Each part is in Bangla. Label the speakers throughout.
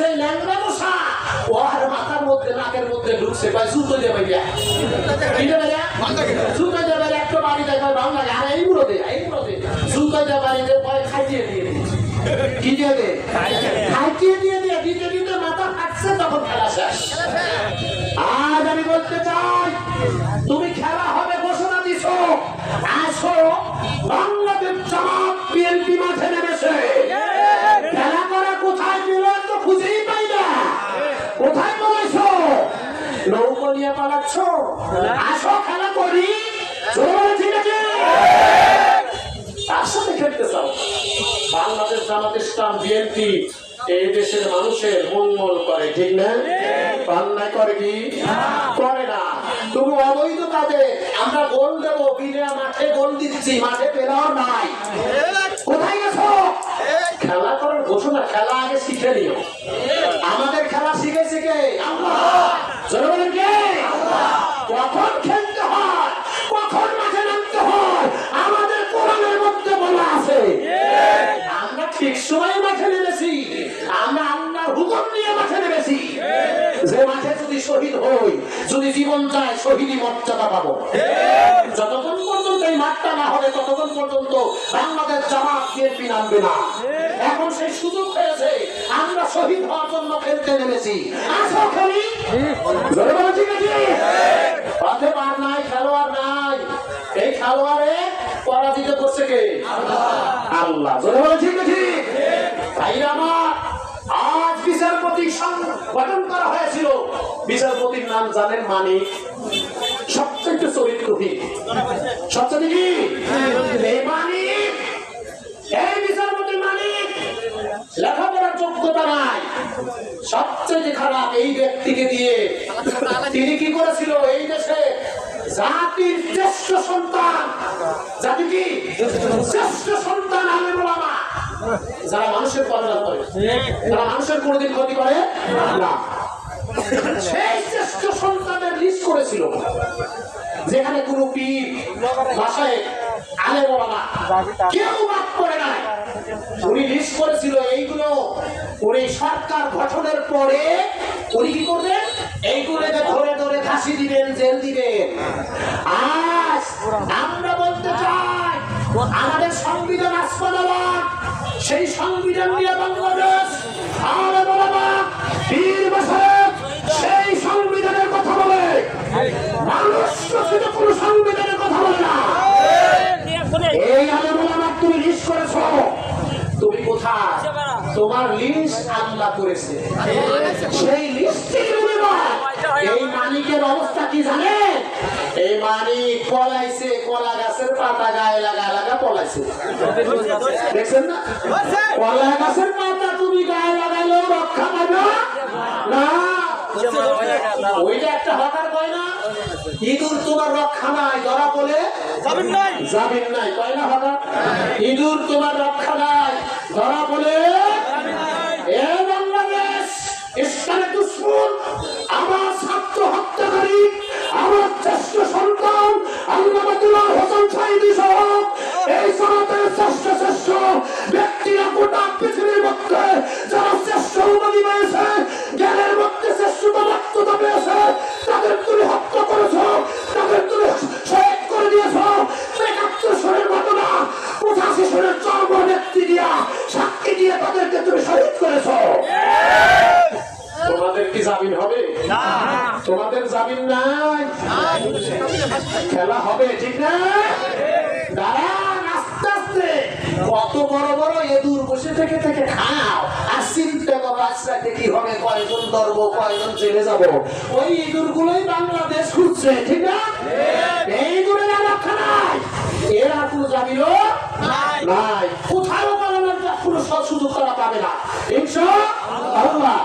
Speaker 1: সেই ল্যাংরা মশা। ওহার মাথার মধ্যে নাকের মধ্যে ঢুকছে। ভাই জুতো দিয়ে ভাইয়া। জুতো দিয়ে নিয়ে আসো খেলা করি। ঠিক আছে? তার সাথে খেলতে চাও? বাংলাদেশ জামাত ইসলাম বিএনপি এই দেশের মানুষের মঙ্গল করে ঠিক না? অন্যায় করে কি? করে না। তুমি অবৈধ কাজে আমরা গোল দেবো বিনা মাঠে গোল দিচ্ছি মাঠে পেলাও নাই। কোথায় গেছো? খেলা করার ঘোষণা খেলা আগে শিখে নিও। আমাদের খেলা আমরা। বলেন কে কখন খেলতে হয়? কখন মাঠে নামতে হয়? আমাদের কোরআনের মধ্যে বলা আছে। আমরা ঠিক সময় মাঠে নেমেছি। আমরা আল্লাহর হুকুম নিয়ে মাঠে নেমেছি। যে মাঠে যদি শহীদ হই, যদি জীবন যায়, শহীদই মর্যাদা পাবো। যতক্ষণ পর্যন্ত এই মাঠটা না হবে, ততক্ষণ পর্যন্ত বাংলাদেশ জামাত বিএনপি নামবে না। সেই সুযোগ হয়েছে। আমরা শহীদ হওয়ার জন্য খেলতে নেমেছি। আসো নাই, খেলোয়াড় নাই। এই খেলোয়াড়ে পরাজিত করছে কে? আল্লাহ। আমার আজ বিচারপতি গঠন করা হয়েছিল। বিচারপতির নাম জানেন মানিক। সবচেয়ে চরিত্রহীন। সবচেয়ে কি? মানিক সবচেয়ে খারাপ, এই ব্যক্তিকে দিয়ে তিনি কি করেছিল? এই দেশে জাতির শ্রেষ্ঠ সন্তান, জাতি কি? শ্রেষ্ঠ সন্তান যারা মানুষের কল্যাণ করে, যারা মানুষের কোনোদিন ক্ষতি করে না। সেই শ্রেষ্ঠ সন্তানের লিস্ট করেছিল, যেখানে কোনো পীর, বাসায় আলে বলামা কেউ বাদ করে নাই। উনি লিস্ট করেছিল এইগুলো। উনি সরকার গঠনের পরে উনি কি করবেন? এইগুলোকে ধরে ধরে ফাঁসি দিবেন, জেল দিবেন। আজ আমরা বলতে চাই, আমাদের সংবিধান আসমানাবাদ সেই সংবিধান নিয়ে আরে বাবা বীর বাসায় সেই সংবিধানের কথা বলে মানুষ রচিত কোনো সংবিধানের কথা বলে না এই আলে মোলামাত তুমি লিস্ট করেছ তুমি কোথায় তোমার লিস্ট আল্লাহ করেছে। সেই লিস্টে এই মালিকের অবস্থা কি এই মালিক পলাইছে কলা গাছের পাতা গায়ে লাগা লাগা পলাইছে। দেখছেন না? কলা গাছের পাতা তুমি গায়ে রক্ষা পাবে না। ওইটা একটা হকার কয় না? ইঁদুর তোমার রক্ষা নাই ধরা বলে
Speaker 2: যাবেন নাই?
Speaker 1: যাবেন নাই। কয় না হঠাৎ ইঁদুর তোমার রক্ষা নাই ধরা বলে Yeah. জামিন হবে? তোমাদের জামিন নাই। খেলা হবে ঠিক না? দাঁড়ান আস্তে আস্তে। কত বড় বড় এদুর বসে থেকে থেকে খাও। আর চিন্তা করো আজকে কি হবে? কয়জন ধরবো কয়জন চলে যাব? ওই ইঁদুর গুলোই বাংলাদেশ খুঁজছে ঠিক না? এই ইঁদুরের আর রক্ষা নাই। এর আর কোনো জামিনও নাই। কোথাও পালানোর কোনো সৎ সুযোগ তারা পাবে না। ইনশাআল্লাহ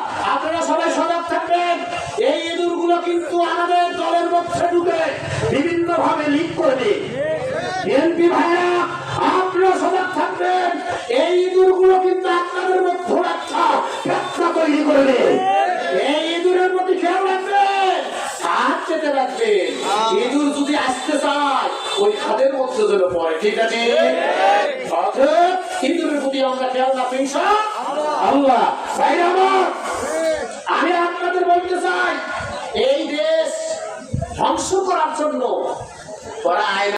Speaker 1: কিন্তু আমাদের দলের মধ্যে ঢুকে বিভিন্ন ভাবে লিক করবে বিএনপি ভাইরা, আপনারা সজাগ থাকবেন। এই ইঁদুরগুলো কিন্তু আপনাদের মধ্যে একটা ব্যবসা তৈরি করবে এই ইঁদুরের প্রতি খেয়াল রাখবেন রাখবেন। প্রতি আমরা খেয়াল রাখব, ইনশাআল্লাহ। আল্লাহ ধ্বংস করার জন্য করা আইন